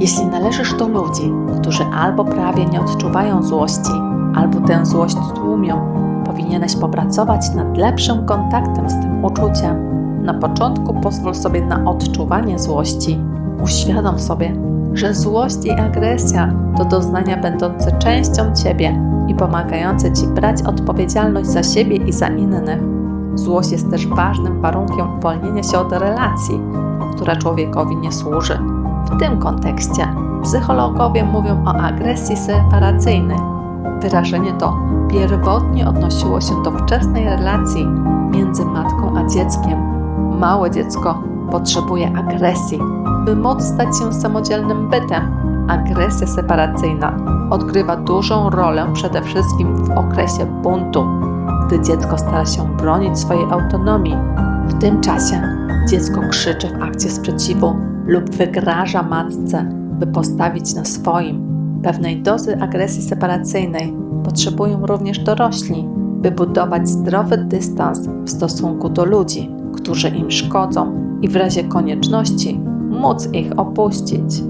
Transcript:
Jeśli należysz do ludzi, którzy albo prawie nie odczuwają złości, albo tę złość tłumią, powinieneś popracować nad lepszym kontaktem z tym uczuciem. Na początku pozwól sobie na odczuwanie złości. Uświadom sobie, że złość i agresja to doznania będące częścią ciebie i pomagające ci brać odpowiedzialność za siebie i za innych. Złość jest też ważnym warunkiem uwolnienia się od relacji, która człowiekowi nie służy. W tym kontekście psychologowie mówią o agresji separacyjnej. Wyrażenie to pierwotnie odnosiło się do wczesnej relacji między matką a dzieckiem. Małe dziecko potrzebuje agresji, by móc stać się samodzielnym bytem. Agresja separacyjna odgrywa dużą rolę przede wszystkim w okresie buntu, gdy dziecko stara się bronić swojej autonomii. W tym czasie dziecko krzyczy w akcie sprzeciwu lub wygraża matce, by postawić na swoim. Pewnej dozy agresji separacyjnej potrzebują również dorośli, by budować zdrowy dystans w stosunku do ludzi, którzy im szkodzą i w razie konieczności móc ich opuścić.